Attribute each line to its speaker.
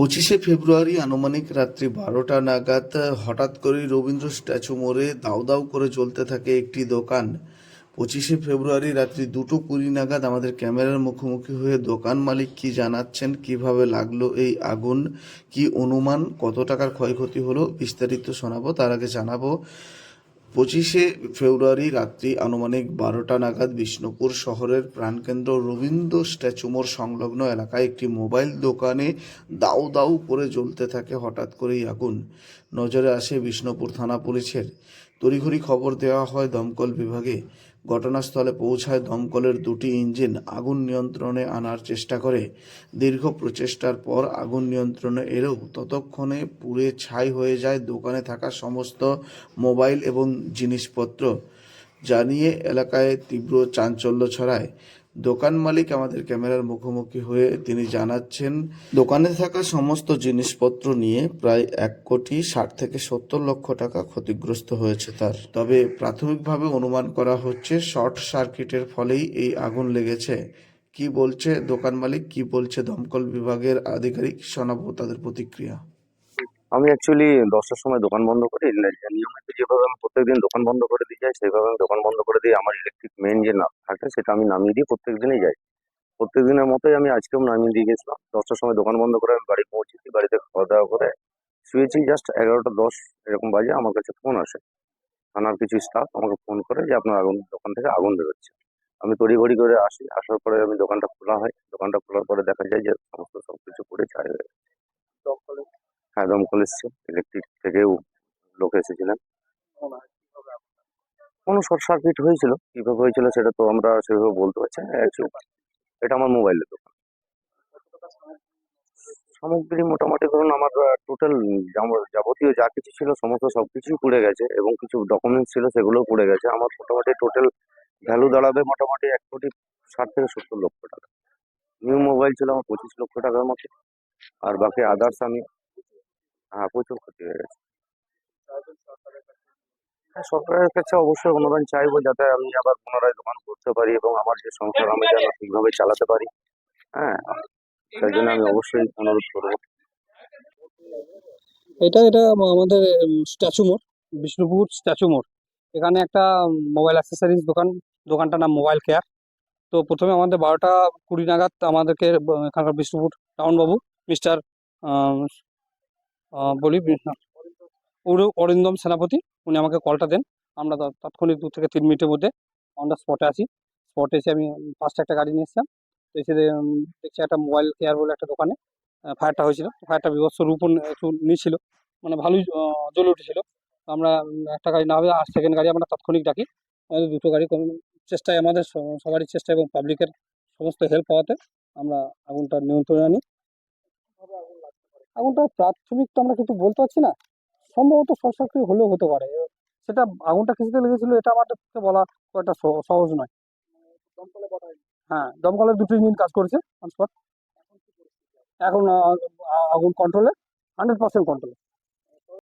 Speaker 1: পঁচিশে ফেব্রুয়ারি আনুমানিক রাত্রি বারোটা নাগাদ হঠাৎ করেই রবীন্দ্র স্ট্যাচু মোড়ে দাউ দাউ করে চলতে থাকে একটি দোকান। পঁচিশে ফেব্রুয়ারি রাত্রি দুটো কুড়ি নাগাদ আমাদের ক্যামেরার মুখোমুখি হয়ে দোকান মালিক কি জানাচ্ছেন, কীভাবে লাগল এই আগুন, কি অনুমান, কত টাকার ক্ষয়ক্ষতি হলো বিস্তারিত শোনাবো, তার আগে জানাব পঁচিশে ফেব্রুয়ারি রাত্রি আনুমানিক বারোটা নাগাদ বিষ্ণুপুর শহরের প্রাণকেন্দ্র রবীন্দ্র স্ট্যাচুমোর সংলগ্ন এলাকায় একটি মোবাইল দোকানে দাউ দাউ করে জ্বলতে থাকে হঠাৎ করেই আগুন। নজরে আসে বিষ্ণুপুর থানা পুলিশের। তড়িঘড়ি খবর দেওয়া হয় দমকল বিভাগে। ঘটনাস্থলে পৌঁছায় দমকলের দুটি ইঞ্জিন আগুন নিয়ন্ত্রণে আনার চেষ্টা করে। দীর্ঘ প্রচেষ্টার পর আগুন নিয়ন্ত্রণে এলেও ততক্ষণে পুড়ে ছাই হয়ে যায় দোকানে থাকা সমস্ত মোবাইল এবং জিনিসপত্র। জানিয়ে এলাকায় তীব্র চাঞ্চল্য ছড়ায়। দোকান মালিক আমাদের ক্যামেরার মুখোমুখি হয়ে তিনি জানাচ্ছেন, দোকানে থাকা সমস্ত জিনিসপত্র নিয়ে প্রায় এক কোটি ষাট থেকে সত্তর লক্ষ টাকা ক্ষতিগ্রস্ত হয়েছে তার। তবে প্রাথমিকভাবে অনুমান করা হচ্ছে শর্ট সার্কিটের ফলেই এই আগুন লেগেছে। কি বলছে দোকান মালিক, কি বলছে দমকল বিভাগের আধিকারিক শোনাবো তাদের প্রতিক্রিয়া?
Speaker 2: আমি অ্যাকচুয়ালি দশটার সময় দোকান বন্ধ করি। নিয়মিত যেভাবে আমি প্রত্যেকদিন দোকান বন্ধ করে দিয়ে যাই, সেইভাবে আমি দোকান বন্ধ করে দিয়ে আমার ইলেকট্রিক মেন যে না থাকে সেটা আমি নামিয়ে দিয়ে প্রত্যেক দিনই যাই। প্রত্যেক দিনের মতোই আমি আজকেও নামিয়ে দিয়ে গেছিলাম। দশটার সময় দোকান বন্ধ করে আমি বাড়ি পৌঁছেছি বাড়িতে খাওয়া দাওয়া করে শুয়েছি। জাস্ট এগারোটা দশ এরকম বাজে আমার কাছে ফোন আসে। থানার কিছু স্টাফ আমাকে ফোন করে যে আপনার আগুন, দোকান থেকে আগুন বেরোচ্ছে আমি তড়িঘড়ি করে আসি। আসার পরে আমি দোকানটা খোলা হয়। দোকানটা খোলার পরে দেখা যায় যে সমস্ত সব কিছু পড়ে হয়ে গেছে। হ্যাঁ দমকল এসছে ইলেকট্রিক থেকেও লোক এসেছিলেন। কোনো শর্ট সার্কিট হয়েছিল, কীভাবে হয়েছিল সেটা তো আমরা সেভাবে বলতে পারছি না এটা আমার মোবাইলের দোকান। সামগ্রী মোটামুটি ধরুন আমার টোটাল যাবতীয় যা কিছু ছিল, সমস্ত সব কিছুই পুড়ে গেছে এবং কিছু ডকুমেন্টস ছিল সেগুলোও পুড়ে গেছে। আমার মোটামুটি টোটাল ভ্যালু দাঁড়াবে মোটামুটি এক কোটি ষাট থেকে সত্তর লক্ষ টাকা। নিউ মোবাইল ছিল আমার পঁচিশ লক্ষ টাকার মতো। আর বাকি আদার্স আমি হ্যাঁ প্রচুর ক্ষতি হয়ে গেছে। হ্যাঁ সরকারের কাছে অবশ্যই অনুদান চাইব যাতে আমি আবার পুনরায় দোকান করতে পারি এবং আমার যে সংসার আমি যেন ঠিকভাবে চালাতে পারি। হ্যাঁ সেই জন্য আমি অবশ্যই অনুরোধ করব।
Speaker 3: এটা এটা আমাদের স্ট্যাচু মোড় বিষ্ণুপুর স্ট্যাচু মোড়। এখানে একটা মোবাইল অ্যাক্সেসরিজ দোকান দোকানটার নাম মোবাইল কেয়ার। তো প্রথমে আমাদের বারোটা কুড়ি নাগাদ আমাদেরকে এখানকার বিষ্ণুপুর টাউন বাবু মিস্টার বলি অরিন্দম সেনাপতি, উনি আমাকে কলটা দেন। আমরা তাৎক্ষণিক দু থেকে তিন মিনিটের মধ্যে অন দ্য স্পটে আছি। স্পটে এসে আমি ফার্স্ট একটা গাড়ি নিয়ে এসেছিলাম। এসে দেখছি একটা মোবাইল কেয়ার বলে একটা দোকানে ফায়ারটা হয়েছিল। ফায়ারটা বিভৎস রূপ একটু নিয়েছিল মানে ভালোই জ্বলে উঠেছিল। আমরা একটা গাড়ি না হয়ে আর সেকেন্ড গাড়ি আমরা তাৎক্ষণিক ডাকি। আমাদের দুটো গাড়ি চেষ্টায়, আমাদের সবারই চেষ্টা এবং পাবলিকের সমস্ত হেল্প পাওয়াতে আমরা আগুনটা নিয়ন্ত্রণে আনি। আগুনটা প্রাথমিক তো আমরা কিন্তু বলতে পারছি না, সম্ভবত শর্ট হলেও হতে পারে। সেটা আগুনটা কিছুতে লেগেছিল, এটা আমাদের পক্ষে বলা খুব একটা সহ- সহজ নয়। হ্যাঁ দমকলের দুটো ইঞ্জিন কাজ করেছে অন এখন আগুন কন্ট্রোলে হান্ড্রেড পার্সেন্ট কন্ট্রোলে